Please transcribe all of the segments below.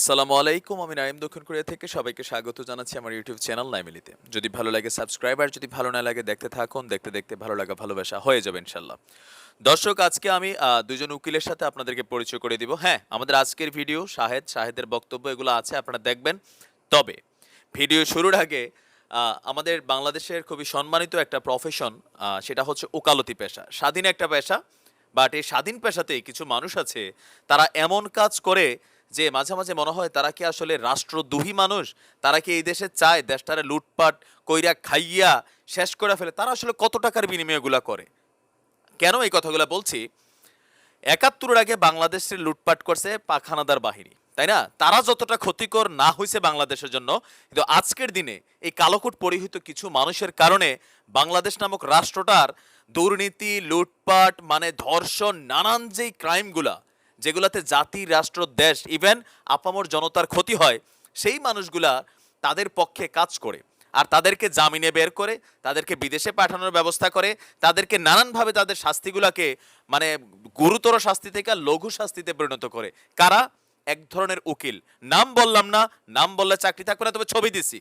আসসালামু আলাইকুম, আমি নাইম দক্ষিণ কোরিয়া থেকে সবাইকে স্বাগত জানাচ্ছি আমার ইউটিউব চ্যানেল নাইমিলিতে। যদি ভালো লাগে সাবস্ক্রাইব, আর যদি ভালো না লাগে দেখতে থাকুন, দেখতে দেখতে ভালো লাগা ভালোবাসা হয়ে যাবে ইনশাল্লাহ দর্শক, আজকে আমি দুজন উকিলের সাথে আপনাদেরকে পরিচয় করে দিব। হ্যাঁ আমাদের আজকের ভিডিও, শাহেদ, শাহেদের বক্তব্য এগুলো আছে, আপনারা দেখবেন। তবে, ভিডিও শুরুর আগে আমাদের বাংলাদেশের খুবই সম্মানিত একটা প্রফেশন সেটা হচ্ছে ওকালতি পেশা। স্বাধীন একটা পেশা বাট এই স্বাধীন পেশাতেই কিছু মানুষ আছে, তারা এমন কাজ করে যে মাঝে মাঝে মনে হয় তারা কি আসলে রাষ্ট্রদ্রোহী মানুষ? তারা কি এই দেশে চায় দেশটারে লুটপাট, কইরা খাইয়া শেষ করে ফেলে? তারা আসলে কত টাকার বিনিময়গুলা করে? কেন এই কথাগুলো বলছি? একাত্তরের আগে বাংলাদেশের লুটপাট করছে পাখানাদার বাহিনী, তাই না? তারা যতটা ক্ষতিকর না হয়েছে বাংলাদেশের জন্য, কিন্তু আজকের দিনে এই কালোকুট পরিহিত কিছু মানুষের কারণে বাংলাদেশ নামক রাষ্ট্রটার দুর্নীতি, লুটপাট মানে ধর্ষণ, নানান যেই ক্রাইমগুলা যেগুলাতে জাতি, রাষ্ট্র, দেশ ইভেন আপামর জনতার ক্ষতি হয়, সেই মানুষগুলা তাদের পক্ষে কাজ করে। আর তাদেরকে জামিনে বের করে, তাদেরকে বিদেশে পাঠানোর ব্যবস্থা করে, তাদেরকে নানানভাবে তাদের শাস্তিগুলাকে মানে গুরুতর শাস্তি থেকে লঘু শাস্তিতে পরিণত করে। কারা? এক ধরনের উকিল। নাম বললাম না, নাম বললে চাকরি থাকবে না, তবে ছবি দিছি।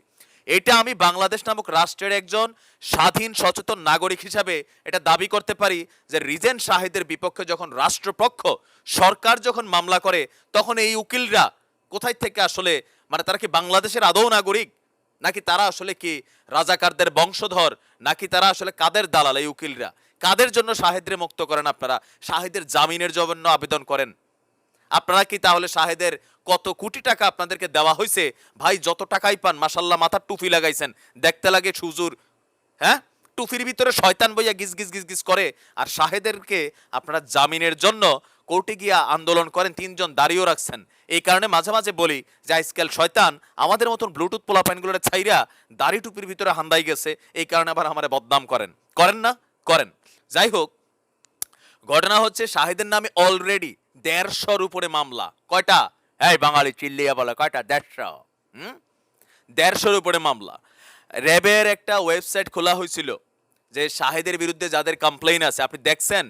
এটা আমি বাংলাদেশ নামক রাষ্ট্রের একজন স্বাধীন, সচেতন নাগরিক হিসাবে এটা দাবি করতে পারি যে রিজেন্ট শাহিদের বিপক্ষে যখন রাষ্ট্রপক্ষ সরকার যখন মামলা করে, তখন এই উকিলরা কোথায় থেকে আসলে মানে তারা কি বাংলাদেশের আদৌ নাগরিক? নাকি তারা আসলে কি রাজাকারদের বংশধর? নাকি তারা আসলে কাদের দালাল এই উকিলরা? কাদের জন্য শাহেদরে মুক্ত করেন আপনারা? শাহেদের জামিনের জন্য আবেদন করেন? আপনারা কি তাহলে শাহেদের কত কোটি টাকা আপনাদেরকে দেওয়া হয়েছে ভাই, যত টাকাই পান মাসাল্লাহ মাথার টুপি লাগাইছেন। দেখতে লাগে সুজুর হ্যাঁ? টুপির ভিতরে শয়তান বইয়া গিজ গিজ গিজ গিজ করে। আর শাহেদেরকে আপনারা জামিনের জন্য কোর্টে গিয়া আন্দোলন করেন, তিনজন দাঁড়িয়েও রাখছেন। এই কারণে মাঝে মাঝে বলি যে, আজকাল শয়তান আমাদের মতন ব্লুটুথ পোলা প্যানগুলোর ছাইরা দাড়ি টুপির ভিতরে হান্দাই গেছে, এই কারণে আবার আমার বদনাম করেন। করেন না? করেন। যাই হোক, ঘটনা হচ্ছে শাহিদের নামে অলরেডি দেড়শোর উপরে মামলা। কয়টা? এই বাঙালি চিল্লিয়া বলে, কয়টা? দেড়শো। হুম? দেড়শোর উপরে মামলা। র্যাবের একটা ওয়েবসাইট খোলা হয়েছিল যে শাহেদের বিরুদ্ধে যাদের কমপ্লেইন আছে, আপনি দেখছেন?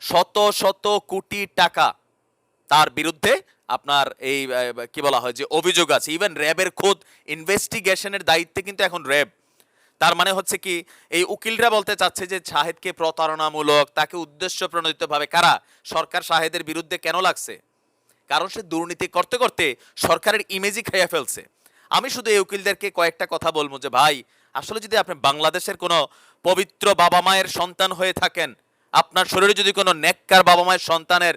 শত শত কোটি টাকা তার বিরুদ্ধে আপনার এই কি বলা হয় যে অভিযোগ আছে। ইভেন র্যাবের খোদ ইনভেস্টিগেশনের দায়িত্বে কিন্তু এখন র্যাব। তার মানে হচ্ছে কি, এই উকিলরা বলতে চাচ্ছে যে শাহেদকে প্রতারণামূলক, তাকে উদ্দেশ্য প্রণোদিতভাবে কারা? সরকার শাহেদের বিরুদ্ধে কেন লাগছে? কারণ সে দুর্নীতি করতে করতে সরকারের ইমেজই খাইয়া ফেলছে। আমি শুধু এই উকিলদেরকে কয়েকটা কথা বলব যে, ভাই, আসলে যদি আপনি বাংলাদেশের কোনো পবিত্র বাবা মায়ের সন্তান হয়ে থাকেন, আপনার শরীরে যদি কোনো নেককার বাবা মায়ের সন্তানের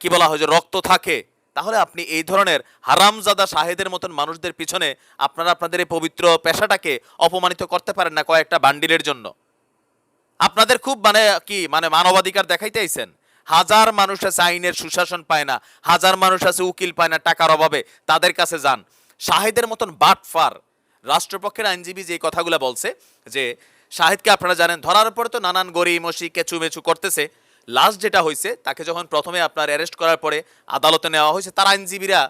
কি বলা হয় যে রক্ত থাকে তাহলে আপনি এই ধরনের হারামজাদা শাহেদের মতন মানুষদের পিছনে আপনারা আপনাদের এই পবিত্র পেশাটাকে অপমানিত করতে পারেন না কয়েকটা বান্ডিলের জন্য। আপনাদের খুব মানে কি মানে মানবাধিকার দেখাইতে আইছেন। হাজার মানুষ আছে আইনের সুশাসন পায় না, হাজার মানুষ আছে উকিল পায় না, টাকার অভাবে তাদের কাছে যান। শাহিদের মতন বাটফার। রাষ্ট্রপক্ষের আইনজীবী যে কথাগুলো বলছে, যে শাহিদকে আপনারা জানেন, ধরার পরে তো নানান গড়ি মসি কেচু করতেছে লাস্ট যেটা হয়েছে তাকে যখন প্রথমে আপনার অ্যারেস্ট করার পরে আদালতে নেওয়া হয়েছে, তার আইনজীবীরা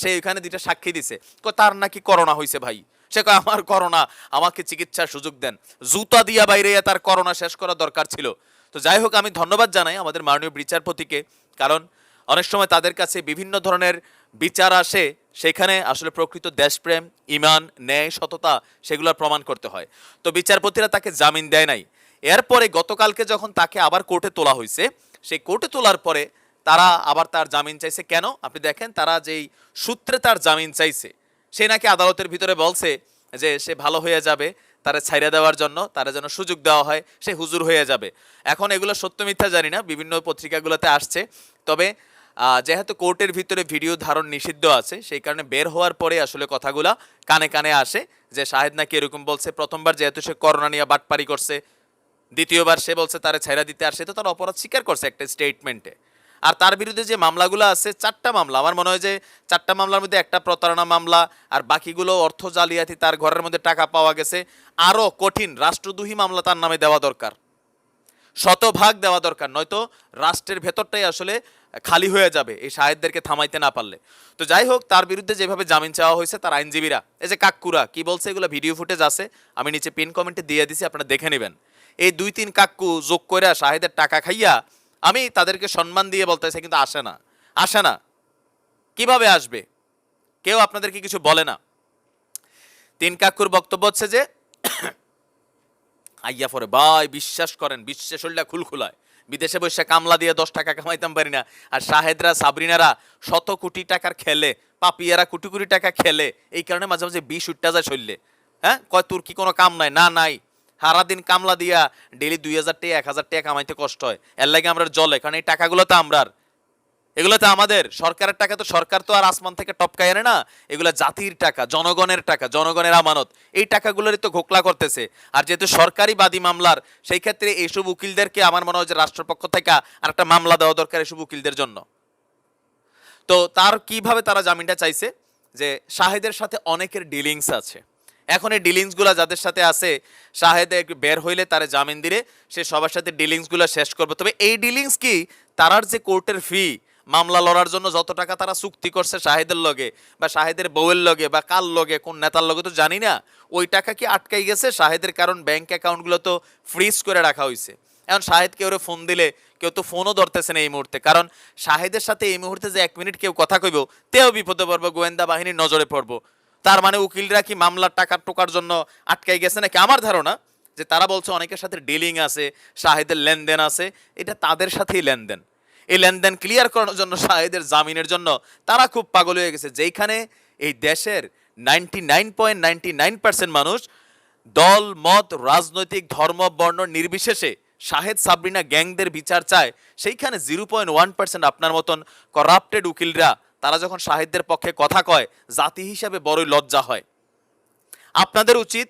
সে ওখানে দুইটা সাক্ষী দিছে। তার নাকি করোনা হয়েছে ভাই? সে কয়, আমার করোনা, আমাকে চিকিৎসার সুযোগ দেন। জুতা দিয়া বাইরে তার করোনা শেষ করা দরকার ছিল। তো যাই হোক, আমি ধন্যবাদ জানাই আমাদের মাননীয় বিচারপতিকে, কারণ অনেক সময় তাদের কাছে বিভিন্ন ধরনের বিচার আসে, সেখানে আসলে প্রকৃত দেশপ্রেম, ইমান, ন্যায়, সততা, সেগুলোর প্রমাণ করতে হয়। তো বিচারপতিরা তাকে জামিন দেয় নাই। এরপরে গতকালকে যখন তাকে আবার কোর্টে তোলা হয়েছে, সেই কোর্টে তোলার পরে তারা আবার তার জামিন চাইছে। কেন? আপনি দেখেন, তারা যেই সূত্রে তার জামিন চাইছে, সে নাকি আদালতের ভিতরে বলছে যে সে ভালো হয়ে যাবে, তারা ছাইড়া দেওয়ার জন্য, তারা যেন সুযোগ দেওয়া হয়, সে হুজুর হয়ে যাবে। এখন এগুলো সত্য মিথ্যা জানি না, বিভিন্ন পত্রিকাগুলোতে আসছে। তবে যেহেতু কোর্টের ভিতরে ভিডিও ধারণ নিষিদ্ধ আছে, সেই কারণে বের হওয়ার পরে আসলে কথাগুলা কানে কানে আসে যে শাহেদ নাকি এরকম বলছে, প্রথমবার যেহেতু সে করোনা নিয়ে বাটপারি করছে দ্বিতীয়বার সে বলছে, তারা ছাইরা দিতে আসে তো তার অপরাধ স্বীকার করছে একটা স্টেটমেন্টে আর তার বিরুদ্ধে যে মামলাগুলো আছে, চারটা মামলা, আমার মনে হয় যে চারটা মামলার মধ্যে একটা প্রতারণা মামলা আর বাকিগুলো অর্থ জালিয়াতি, তার ঘরের মধ্যে টাকা পাওয়া গেছে আরও কঠিন রাষ্ট্রদ্রোহী মামলা তার নামে দেওয়া দরকার। শতভাগ দেওয়া দরকার, নয়তো রাষ্ট্রের ভেতরটাই আসলে খালি হয়ে যাবে এই সাহেবদেরকে থামাইতে না পারলে। তো যাই হোক, তার বিরুদ্ধে যেভাবে জামিন চাওয়া হয়েছে, তার আইনজীবীরা, এই যে কাকুরা কি বলছে এগুলো? ভিডিও ফুটেজ আছে, আমি নিচে পিন কমেন্টে দিয়ে দিছি, আপনারা দেখে নেবেন। এই দুই তিন কাকু যোগ করে শাহেদের টাকা খাইয়া আমি তাদেরকে সম্মান দিয়ে বলতেছি, কিন্তু আসে না। আসে না। কীভাবে আসবে? কেউ আপনাদেরকে কিছু বলে না। তিন কাকুর বক্তব্য হচ্ছে যে, আইয়া পরে, ভাই, বিশ্বাস করেন, বিশ্বাস শরীরটা খুলখুলায় বিদেশে বসে কামলা দিয়ে দশ টাকা কামাইতাম পারি না। আর শাহেদরা, সাবরিনারা শত কোটি টাকার খেলে, পাপিয়ারা কোটি কোটি টাকা খেলে, এই কারণে মাঝে মাঝে বিষ উঠটা যায় শরীরে। হ্যাঁ? কয়, তোর কি কোনো কাম নাই? না, নাই। সারাদিন কামলা দিয়া ডেলি দুই হাজার টাকা, এক হাজার টাকা কামাইতে কষ্ট হয়। এর লাগে আমরা জলে কারণ এই টাকাগুলো তো আমরার। এগুলো তো আমাদের। সরকারের টাকা তো সরকার তো আর আসমান থেকে টপকায় আনে না। এগুলো জাতির টাকা, জনগণের টাকা, জনগণের আমানত। এই টাকাগুলোরই তো ঘোকলা করতেছে। আর যেহেতু সরকারি বাদী মামলার, সেই ক্ষেত্রে এইসব উকিলদেরকে আমার মনে হয় যে রাষ্ট্রপক্ষ থেকে আর একটা মামলা দেওয়া দরকার এইসব উকিলদের জন্য। তো তার কীভাবে তারা জামিনটা চাইছে? যে শাহেদের সাথে অনেকের ডিলিংস আছে। এখন এই ডিলিংসগুলো যাদের সাথে আছে, শাহেদ বের হইলে তারা জামিন দিলে, সে সবার সাথে ডিলিংসগুলো শেষ করবে। তবে এই ডিলিংস কি? তারার যে কোর্টের ফি মামলা লড়ার জন্য যত টাকা তারা চুক্তি করছে শাহেদের লগে, বা শাহেদের বউয়ের লগে, বা কার লগে, কোন নেতার লগে তো জানি না, ওই টাকা কি আটকাই গেছে? শাহেদের কারণ ব্যাংক অ্যাকাউন্টগুলো তো ফ্রিজ করে রাখা হয়েছে এখন শাহেদ কেউ ফোন দিলে কেউ তো ফোনও ধরতেছে না এই মুহূর্তে, কারণ শাহেদের সাথে এই মুহূর্তে যে এক মিনিট কেউ কথা কইব, তেও বিপদে পড়ব, গোয়েন্দা বাহিনীর নজরে পড়ব। তার মানে উকিলরা কি মামলার টাকা টোকার জন্য আটকাই গেছে নাকি? আমার ধারণা যে তারা বলছে অনেকের সাথে ডিলিং আছে, শাহেদের লেনদেন আছে, এটা তাদের সাথেই লেনদেন। এই লেনদেন ক্লিয়ার করানোর জন্য, শাহেদের জামিনের জন্য তারা খুব পাগল হয়ে গেছে, যেইখানে এই দেশের ninety nine point ninety nine percent মানুষ দল, মত, রাজনৈতিক, ধর্ম, বর্ণ নির্বিশেষে শাহেদ সাবরিনা গ্যাংদের বিচার চায়, সেইখানে জিরো পয়েন্ট ওয়ান পার্সেন্ট আপনার মতন করাপ্টেড উকিলরা তারা যখন শাহেদদের পক্ষে কথা কয়, জাতি হিসাবে বড়ই লজ্জা হয়। আপনাদের উচিত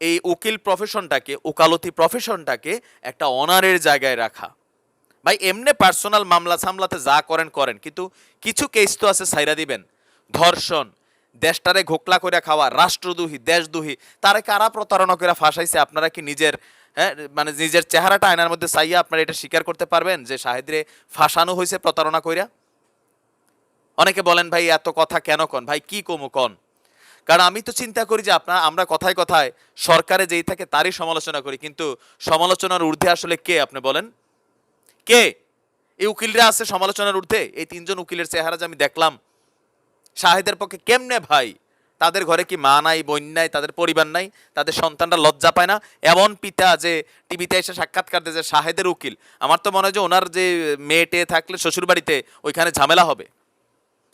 এই উকিল প্রফেশনটাকে ওকালতি প্রফেশনটাকে একটা অনারের জায়গায় রাখা। ভাই, এমনি পার্সোনাল মামলা সামলাতে যা করেন করেন, কিন্তু কিছু কেস তো আছে সাইরা দিবেন। ধর্ষণ, দেশটারে ঘোকলা করে খাওয়া, রাষ্ট্রদ্রোহী, দেশদ্রোহী, তারে কারা প্রতারণা করে ফাঁসাইছে? আপনারা কি নিজের হ্যাঁ মানে নিজের চেহারাটা আয়নার মধ্যে চাইয়া আপনারা এটা স্বীকার করতে পারবেন যে শাহেদরে ফাঁসানো হয়েছে প্রতারণা কইরা? অনেকে বলেন, ভাই, এত কথা কেন কন? ভাই, কি কমু কন? কারণ আমি তো চিন্তা করি যে আপনার আমরা কথায় কথায় সরকারে যেই থাকে তারই সমালোচনা করি। কিন্তু সমালোচনার ঊর্ধ্বে আসলে কে, আপনি বলেন? কে? এই উকিলরা আছে সমালোচনার ঊর্ধ্বে? এই তিনজন উকিলের চেহারা যে আমি দেখলাম, শাহেদের পক্ষে কেমনে ভাই? তাদের ঘরে কি মা নাই, বোন নাই, তাদের পরিবার নাই, তাদের সন্তানরা লজ্জা পায় না? এমন পিতা যে টিভিতে এসে সাক্ষাৎকার যে, শাহেদের উকিল। আমার তো মনে হয় যে, ওনার যে মেয়ে টেয়ে থাকলে শ্বশুরবাড়িতে ওইখানে ঝামেলা হবে।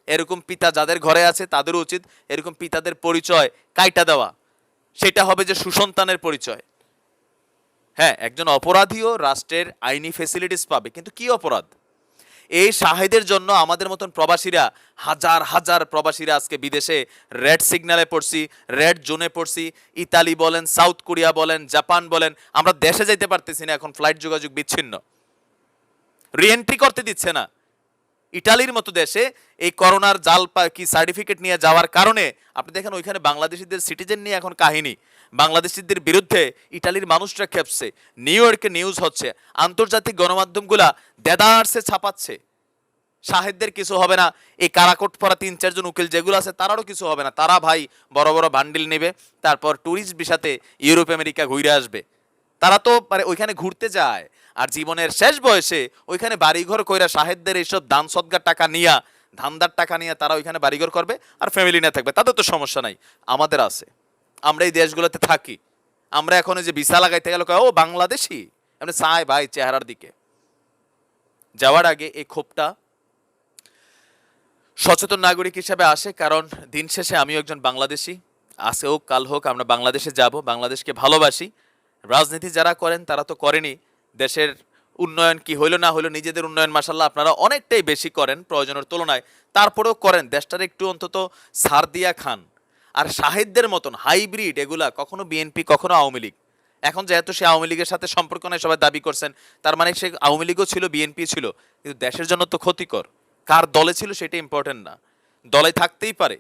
এরকম পিতা যাদের ঘরে আছে, তাদেরও উচিত এরকম পিতাদের পরিচয় কাইটা দেওয়া। সেটা হবে যে সুসন্তানের পরিচয়। হ্যাঁ একজন অপরাধীও রাষ্ট্রের আইনি ফেসিলিটিস পাবে। কিন্তু কি অপরাধ? এই শাহেদের জন্য আমাদের মতন প্রবাসীরা, হাজার হাজার প্রবাসীরা আজকে বিদেশে রেড সিগন্যালে পড়ছি, রেড জোনে পড়ছি, ইতালি বলেন, সাউথ কোরিয়া বলেন, জাপান বলেন, আমরা দেশে যাইতে পারতেছি না, এখন ফ্লাইট যোগাযোগ বিচ্ছিন্ন। রিএন্ট্রি করতে দিচ্ছে না। ইটালির মতো দেশে এই করোনার জাল কি সার্টিফিকেট নিয়ে যাওয়ার কারণে, আপনি দেখেন ওইখানে বাংলাদেশিদের সিটিজেন নিয়ে এখন কাহিনী। বাংলাদেশিদের বিরুদ্ধে ইটালির মানুষরা খেপছে, নিউ ইয়র্কে নিউজ হচ্ছে, আন্তর্জাতিক গণমাধ্যমগুলা দেদারসে ছাপাচ্ছে। শাহেদদের কিছু হবে না, এই কারাকোট পরা তিন চারজন উকিল যেগুলো আছে তারারও কিছু হবে না। তারা ভাই বড় বড় বান্ডিল নেবে, তারপর ট্যুরিস্ট ভিসাতে ইউরোপ আমেরিকা ঘুরে আসবে। তারা তো মানে ওইখানে ঘুরতে যায়। আর জীবনের শেষ বয়সে ওইখানে বাড়িঘর কইরা শাহেদদের এইসব দান সদ্গার টাকা নিয়া, ধান্দার টাকা নিয়ে তারা ওইখানে বাড়িঘর করবে আর ফ্যামিলি নিয়ে থাকবে। তাদের তো সমস্যা নাই, আমাদের আছে। আমরা এই দেশগুলোতে থাকি। আমরা এখন যে ভিসা লাগাইতে গেলে ও, বাংলাদেশি? এমনি চায় ভাই, চেহারার দিকে। যাওয়ার আগে এই ক্ষোভটা সচেতন নাগরিক হিসাবে আসে, কারণ দিন শেষে আমিও একজন বাংলাদেশি। আসে হোক, কাল হোক, আমরা বাংলাদেশে যাব, বাংলাদেশকে ভালোবাসি। রাজনীতি যারা করেন, তারা তো করেনি। দেশের উন্নয়ন কি হইল না হইল, নিজেদের উন্নয়ন মাসাল্লাহ আপনারা অনেকটাই বেশি করেন প্রয়োজনের তুলনায়। তারপরেও করেন, দেশটার একটু অন্তত সার দিয়া খান। আর শাহিদদের মতন, হাইব্রিড এগুলা, কখনো বিএনপি, কখনো আওয়ামী লীগ। এখন যেহেতু সে আওয়ামী লীগের সাথে সম্পর্ক নেই, সবাই দাবি করছেন, তার মানে সে আওয়ামী লীগও ছিল, বিএনপি ছিল। কিন্তু দেশের জন্য তো ক্ষতিকর। কার দলে ছিল সেটা ইম্পর্টেন্ট না। দলে থাকতেই পারে।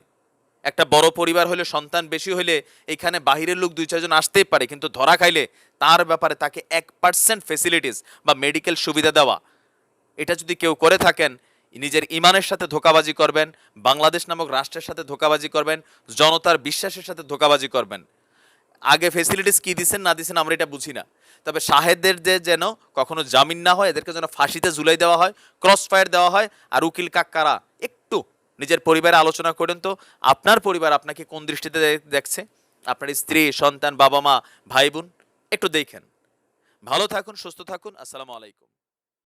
একটা বড় পরিবার হলে, সন্তান বেশি হলে এখানে বাহিরের লোক দুই, চারজন আসতেই পারে, কিন্তু ধরা খাইলে তার ব্যাপারে তাকে এক পার্সেন্ট ফেসিলিটিস বা মেডিকেল সুবিধা দেওয়া। এটা যদি কেউ করে থাকেন, নিজের ইমানের সাথে ধোকাবাজি করবেন, বাংলাদেশ নামক রাষ্ট্রের সাথে ধোকাবাজি করবেন, জনতার বিশ্বাসের সাথে ধোকাবাজি করবেন। আগে ফেসিলিটিস কি দিচ্ছেন না দিছেন আমরা এটা বুঝি না। তবে শাহেদদের যে যেন কখনো জামিন না হয়, এদেরকে যেন ফাঁসিতে ঝুলাই দেওয়া হয় ক্রস ফায়ার দেওয়া হয়, আর উকিল একটু নিজের পরিবারে আলোচনা করেন তো, আপনার পরিবার আপনাকে কোন দৃষ্টিতে দেখছে? আপনার স্ত্রী, সন্তান বাবা মা ভাই বোন একটু দেখেন। ভালো থাকুন, সুস্থ থাকুন, আসসালামু আলাইকুম।